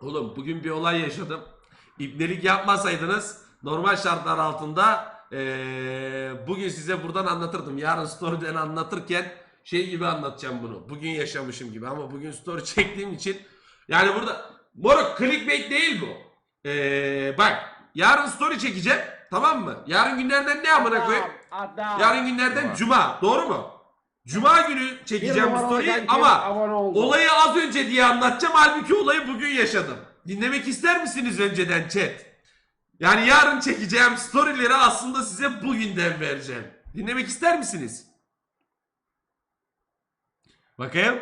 Oğlum bugün bir olay yaşadım. İbnelik yapmasaydınız normal şartlar altında eee, bugün size buradan anlatırdım. Yarın story'den anlatırken şey gibi anlatacağım bunu. Bugün yaşamışım gibi ama bugün story çektiğim için yani burada moruk clickbait değil bu. Eee, bak yarın story çekeceğim tamam mı? Yarın günlerden ne amına koyayım? Yarın günlerden cuma doğru mu? Cuma günü çekeceğim bu story'i ama. Olayı az önce diye anlatacağım halbuki olayı bugün yaşadım. Dinlemek ister misiniz önceden chat? Yani yarın çekeceğim storyleri aslında size bugünden vereceğim. Dinlemek ister misiniz? Bakayım.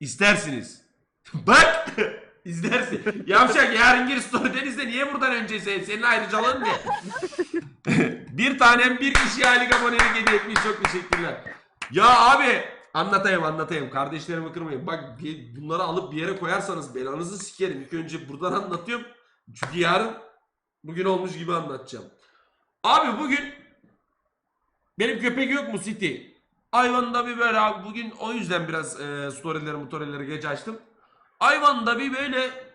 İstersiniz. Bak. İzlersin. Yavşak yarın gir story'den izle. Niye buradan önce sen? Senin ayrıcalığın ne? bir tanem bir kişi aylık abonelik hediye etmiş. Çok teşekkürler. Ya abi anlatayım anlatayım. Kardeşlerimi kırmayın. Bak bunları alıp bir yere koyarsanız belanızı sikerim. İlk önce buradan anlatıyorum. Çünkü yarın bugün olmuş gibi anlatacağım. Abi bugün benim köpek yok mu City? Hayvanda bir böyle abi bugün o yüzden biraz e, storyleri motorileri geç açtım. Hayvanda bir böyle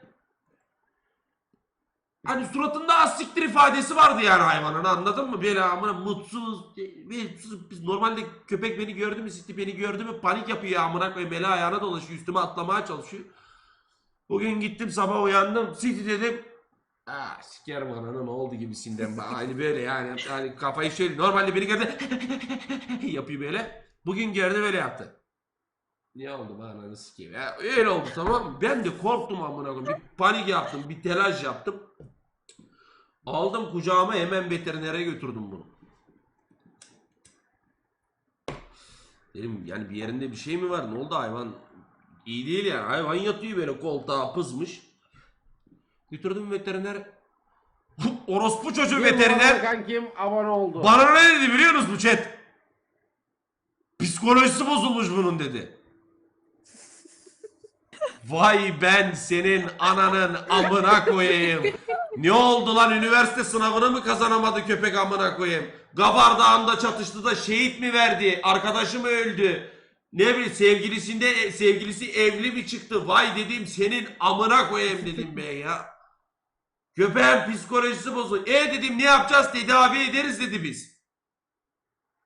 Hani suratında az siktir ifadesi vardı yani hayvanın anladın mı? Böyle amına mutsuz, mutsuz. Biz normalde köpek beni gördü mü, City beni gördü mü panik yapıyor amına koyayım. Eli ayağına dolaşıyor, üstüme atlamaya çalışıyor. Bugün gittim sabah uyandım, City dedim. Ah sikerim ananı ne oldu gibisinden. Aynı böyle yani. yani kafayı şöyle normalde beni gördü yapıyor böyle. Bugün gördü böyle yaptı. Niye oldu bu ananı sikeyim? Ya, öyle oldu tamam? Ben de korktum amına koyayım. Bir panik yaptım, bir telaş yaptım. Aldım kucağıma hemen veterinere götürdüm bunu. Dedim yani bir yerinde bir şey mi var? Ne oldu hayvan? İyi değil yani. Hayvan yatıyor böyle koltuğa pızmış. Götürdüm veteriner. Orospu çocuğu Bir veteriner. kankim abone oldu. Bana ne dedi biliyor musunuz bu chat? Psikolojisi bozulmuş bunun dedi. Vay ben senin ananın amına koyayım. Ne oldu lan üniversite sınavını mı kazanamadı köpek amına koyayım? Gabar Dağı'nda çatıştı da şehit mi verdi? Arkadaşı mı öldü? Ne bileyim sevgilisinde sevgilisi evli mi çıktı? Vay dedim senin amına koyayım dedim ben ya. Köpeğin psikolojisi bozuk. E dedim ne yapacağız tedavi ederiz dedi biz.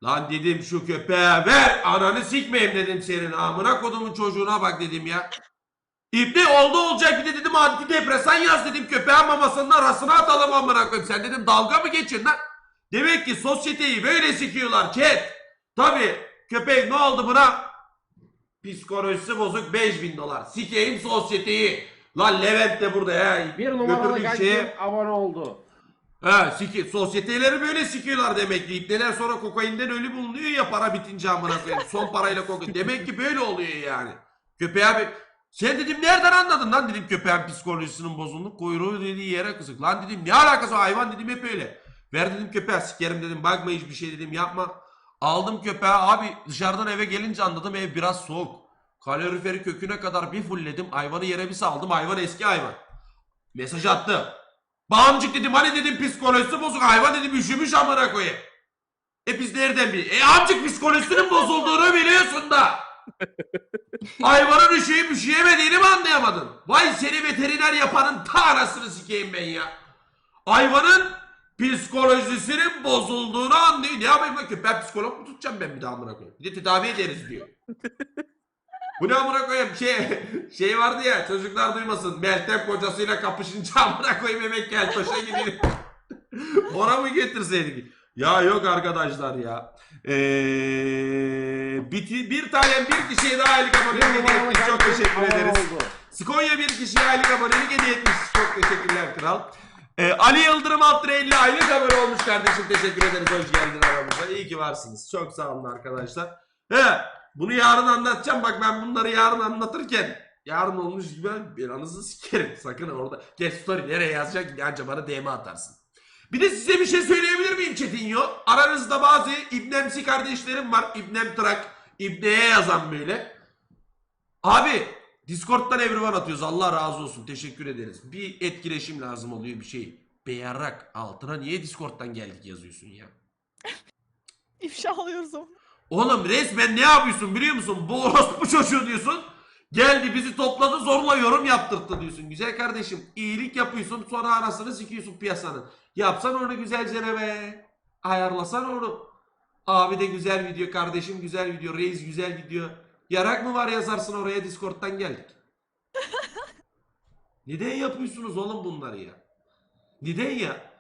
Lan dedim şu köpeğe ver ananı sikmeyeyim dedim senin amına kodumun çocuğuna bak dedim ya. İpne oldu olacak bir de dedim antidepresan yaz dedim köpeğin mamasının arasına atalım amına koyayım. Sen dedim dalga mı geçin lan? Demek ki sosyeteyi böyle sikiyorlar chat. Tabi köpek ne oldu buna? Psikolojisi bozuk 5000 dolar. Sikeyim sosyeteyi. Lan Levent de burada ya. Bir numaralı şeye. abone oldu. Ha siki, sosyeteleri böyle sikiyorlar demek ki. İpneler sonra kokainden ölü bulunuyor ya para bitince amına koyayım. Son parayla kokain. Demek ki böyle oluyor yani. Köpeğe bir... Sen dedim nereden anladın lan dedim köpeğin psikolojisinin bozulduğunu. Kuyruğu dediği yere kısık. Lan dedim ne alakası var hayvan dedim hep öyle. Ver dedim köpeğe sikerim dedim bakma hiçbir şey dedim yapma. Aldım köpeğe abi dışarıdan eve gelince anladım ev biraz soğuk. Kaloriferi köküne kadar bir fullledim. Hayvanı yere bir saldım. Hayvan eski hayvan. Mesaj attı. Bağımcık dedim hani dedim psikolojisi bozuk. Hayvan dedim üşümüş amına koyayım. E biz nereden bil? E amcık psikolojisinin bozulduğunu biliyorsun da. Hayvanın üşüyüp üşüyemediğini mi anlayamadın? Vay seni veteriner yapanın ta anasını sikeyim ben ya. Hayvanın psikolojisinin bozulduğunu anlıyor. Ne yapayım lan köpek psikolog mu tutacağım ben bir daha amına koyayım? Bir de tedavi ederiz diyor. Bu ne amına koyayım? Şey, şey vardı ya çocuklar duymasın. Meltem kocasıyla kapışınca amına koyayım yemek gel taşa gidiyor. Ona mı getirseydik? Ya yok arkadaşlar ya. Ee, bir, bir tane bir kişiye daha aylık abonelik hediye etmiş. Çok teşekkür ederiz. Skonya bir kişiye aylık abonelik hediye etmiş. Çok teşekkürler kral. Ee, Ali Yıldırım Altıra 50 aylık abone olmuş kardeşim. Teşekkür ederiz. Hoş geldin aramıza. İyi ki varsınız. Çok sağ olun arkadaşlar. He, bunu yarın anlatacağım. Bak ben bunları yarın anlatırken yarın olmuş gibi bir anınızı sikerim. Sakın orada. Geç story nereye yazacak? Anca bana DM atarsın. Bir de size bir şey söyleyebilir miyim Çetinyo? Aranızda bazı İbnemsi kardeşlerim var. İbnem Trak. İbne'ye yazan böyle. Abi Discord'dan everyone atıyoruz. Allah razı olsun. Teşekkür ederiz. Bir etkileşim lazım oluyor bir şey. Beyarak altına niye Discord'dan geldik yazıyorsun ya? İfşa alıyoruz onu. Oğlum resmen ne yapıyorsun biliyor musun? Bu orospu çocuğu diyorsun. Geldi bizi topladı zorla yorum yaptırttı diyorsun. Güzel kardeşim iyilik yapıyorsun sonra anasını sikiyorsun piyasanın. Yapsan onu güzelce be. Ayarlasan onu. Abi de güzel video kardeşim güzel video reis güzel video. Yarak mı var yazarsın oraya discord'dan geldik. Neden yapıyorsunuz oğlum bunları ya? Neden ya?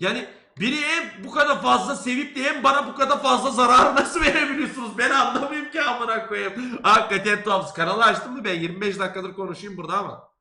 Yani biri hem bu kadar fazla sevip de hem bana bu kadar fazla zarar nasıl verebiliyorsunuz? Ben anlamıyorum ki amına koyayım. Hakikaten tuhaf. Kanalı açtım mı ben 25 dakikadır konuşayım burada ama.